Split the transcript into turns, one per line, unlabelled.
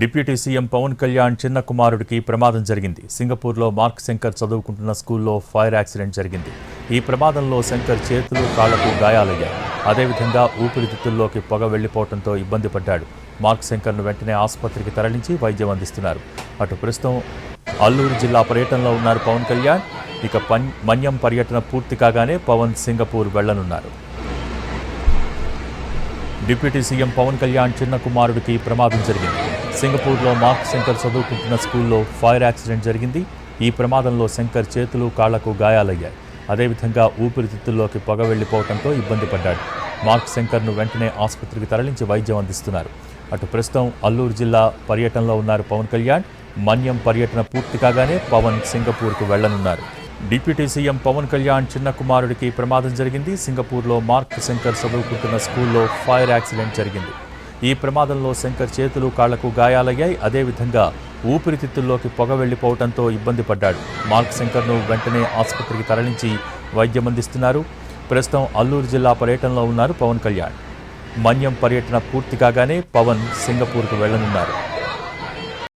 Deputy CM Pawan Kalyan చిన్న కుమారుడికి ప్రమాదం జరిగింది. సింగపూర్లో మార్క్ శంకర్ చదువుకుంటున్న స్కూల్లో ఫైర్ యాక్సిడెంట్ జరిగింది. ఈ ప్రమాదంలో శంకర్ చేతులు కాళ్ళకు గాయాలయ్యాయి. అదేవిధంగా ఊపిరితిత్తుల్లోకి పొగ వెళ్ళిపోవడంతో ఇబ్బంది పడ్డాడు. మార్క్ శంకర్ను వెంటనే ఆసుపత్రికి తరలించి వైద్యం అందిస్తున్నారు. అటు ప్రస్తుతం అల్లూరు జిల్లా పర్యటనలో ఉన్నారు పవన్ కళ్యాణ్. ఇక పన్ మన్యం పర్యటన పూర్తి కాగానే పవన్ సింగపూర్ వెళ్ళనున్నారు. డిప్యూటీ సీఎం పవన్ కళ్యాణ్ చిన్న కుమారుడికి ప్రమాదం జరిగింది. సింగపూర్లో మార్క్ శంకర్ చదువుకుంటున్న స్కూల్లో ఫైర్ యాక్సిడెంట్ జరిగింది. ఈ ప్రమాదంలో శంకర్ చేతులు కాళ్ళకు గాయాలయ్యాయి. అదేవిధంగా ఊపిరితిత్తుల్లోకి పొగ వెళ్ళిపోవడంతో ఇబ్బంది పడ్డాడు. మార్క్ శంకర్ను వెంటనే ఆసుపత్రికి తరలించి వైద్యం అందిస్తున్నారు. అటు ప్రస్తుతం అల్లూరు జిల్లా పర్యటనలో ఉన్నారు పవన్ కళ్యాణ్. మన్యం పర్యటన పూర్తి కాగానే పవన్ సింగపూర్కు వెళ్ళనున్నారు. డిప్యూటీ సీఎం పవన్ కళ్యాణ్ చిన్న కుమారుడికి ప్రమాదం జరిగింది. సింగపూర్లో మార్క్ శంకర్ చదువుకుంటున్న స్కూల్లో ఫైర్ యాక్సిడెంట్ జరిగింది. ఈ ప్రమాదంలో శంకర్ చేతులు కాళ్ళకు గాయాలయ్యాయి. అదేవిధంగా ఊపిరితిత్తుల్లోకి పొగ వెళ్ళిపోవడంతో ఇబ్బంది పడ్డాడు. మార్క్ శంకర్ను వెంటనే ఆసుపత్రికి తరలించి వైద్యం అందిస్తున్నారు. ప్రస్తుతం అల్లూరు జిల్లా పర్యటనలో ఉన్నారు పవన్ కళ్యాణ్. మన్యం పర్యటన పూర్తి కాగానే పవన్ సింగపూర్కు వెళ్ళనున్నారు